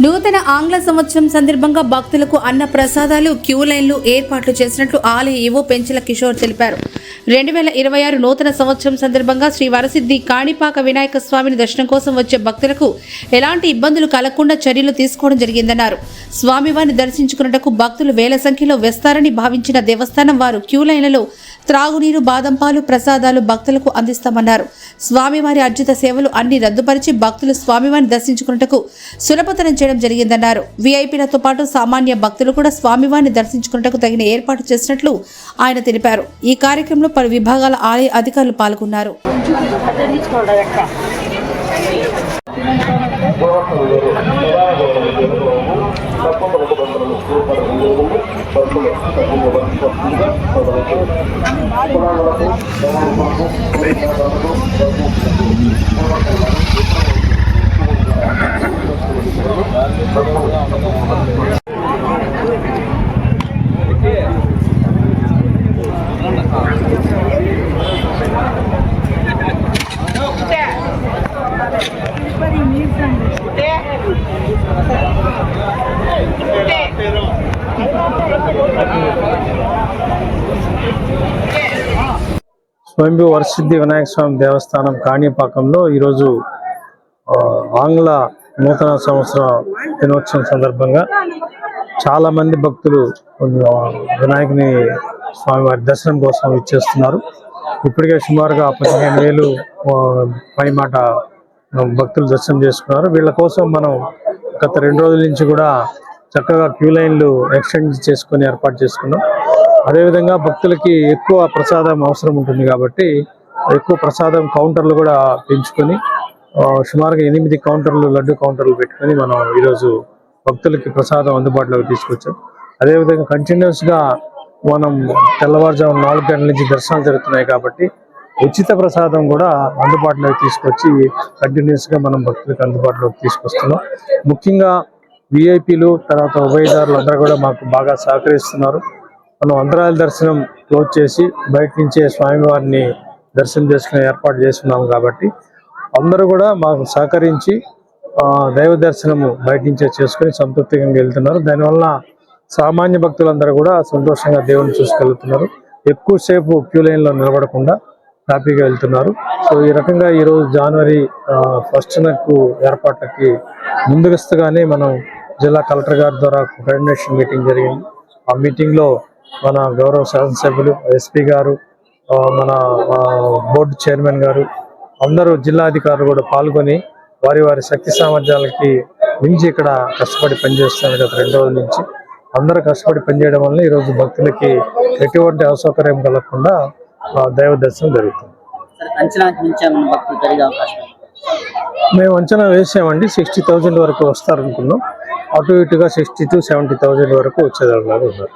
నూతన ఆంగ్ల సంవత్సరం సందర్భంగా భక్తులకు అన్న ప్రసాదాలు క్యూ లైన్లు ఏర్పాట్లు చేసినట్లు ఆలయ ఈవో పెంచల కిషోర్ తెలిపారు. రెండు వేల ఇరవై ఆరు నూతన సంవత్సరం సందర్భంగా శ్రీ వరసిద్ధి కాణిపాక వినాయక స్వామిని దర్శనం కోసం వచ్చే భక్తులకు ఎలాంటి ఇబ్బందులు కలగకుండా చర్యలు తీసుకోవడం జరిగిందన్నారు. స్వామివారిని దర్శించుకున్నటకు భక్తులు వేల సంఖ్యలో వేస్తారని భావించిన దేవస్థానం వారు క్యూ లైన్లలో త్రాగునీరు బాదంపాలు ప్రసాదాలు భక్తులకు అందిస్తామన్నారు. స్వామివారి అర్జిత సేవలు అన్ని రద్దుపరిచి భక్తులు స్వామివారిని దర్శించుకున్నటకు సులభతరం చేయడం జరిగిందన్నారు. వీఐపీలతో పాటు సామాన్య భక్తులు కూడా స్వామివారిని దర్శించుకున్నటకు తగిన ఏర్పాటు చేసినట్లు ఆయన తెలిపారు. ఈ కార్యక్రమంలో పలు విభాగాల ఆలయ అధికారులు పాల్గొన్నారు. Tamam, bakalım. Tamam, bakalım. స్వయంభూ వరసిద్ధి వినాయక స్వామి దేవస్థానం కాణిపాకంలో ఈరోజు ఆ, ఆంగ్ల నూతన సంవత్సర దినోత్సవం సందర్భంగా చాలా మంది భక్తులు వినాయకుని స్వామివారి దర్శనం కోసం ఇచ్చేస్తున్నారు ఇప్పటికే సుమారుగా పదిహేను వేలు పైమాట భక్తులు దర్శనం చేసుకున్నారు. వీళ్ళ కోసం మనం గత రెండు రోజుల నుంచి కూడా చక్కగా క్యూ లైన్లు ఎక్స్టెండ్ చేసుకొని ఏర్పాటు చేసుకున్నాం. అదేవిధంగా భక్తులకి ఎక్కువ ప్రసాదం అవసరం ఉంటుంది కాబట్టి ఎక్కువ ప్రసాదం కౌంటర్లు కూడా పెంచుకొని సుమారుగా ఎనిమిది కౌంటర్లు లడ్డు కౌంటర్లు పెట్టుకొని మనం ఈరోజు భక్తులకి ప్రసాదం అందుబాటులోకి తీసుకొచ్చాం. అదేవిధంగా కంటిన్యూస్గా మనం తెల్లవారుజాము నాలుగు గంటల నుంచి దర్శనాలు జరుగుతున్నాయి కాబట్టి ఉచిత ప్రసాదం కూడా అందుబాటులోకి తీసుకొచ్చి కంటిన్యూస్గా మనం భక్తులకు అందుబాటులోకి తీసుకొస్తున్నాం. ముఖ్యంగా విఐపీలు తర్వాత ఉభయదారులు అందరూ కూడా మాకు బాగా సహకరిస్తున్నారు. మనం అంతరాల దర్శనం క్లోజ్ చేసి బయట నుంచే స్వామివారిని దర్శనం చేసుకునే ఏర్పాటు చేస్తున్నాం కాబట్టి అందరూ కూడా మాకు సహకరించి దైవ దర్శనము బయట నుంచే చేసుకుని సంతృప్తిగా వెళ్తున్నారు. దానివల్ల సామాన్య భక్తులందరూ కూడా సంతోషంగా దేవుని చూసుకెళ్తున్నారు. ఎక్కువసేపు క్యూ లైన్లో నిలబడకుండా హ్యాపీగా వెళ్తున్నారు. సో ఈ రకంగా ఈ రోజు జనవరి ఫస్ట్ నాకు ఏర్పాట్లకి ముందుగస్తుగానే మనం జిల్లా కలెక్టర్ గారి ద్వారా కోఆర్డినేషన్ మీటింగ్ జరిగింది. ఆ మీటింగ్లో మన గౌరవ శాసనసభ్యులు ఎస్పీ గారు మన బోర్డు చైర్మన్ గారు అందరూ జిల్లా అధికారులు కూడా పాల్గొని వారి వారి శక్తి సామర్థ్యాలకి మించి ఇక్కడ కష్టపడి పనిచేస్తున్నారు గత రెండు రోజుల నుంచి. అందరూ కష్టపడి పనిచేయడం వల్ల ఈరోజు భక్తులకి ఎటువంటి అసౌకర్యం కలగకుండా దైవ దర్శనం జరుగుతుంది? మేము అంచనా వేసామండి సిక్స్టీ థౌజండ్ వరకు వస్తారనుకున్నాం. అటు ఇటుగా సిక్స్టీ టు సెవెంటీ థౌజండ్ వరకు వచ్చేదాకా ఉన్నారు.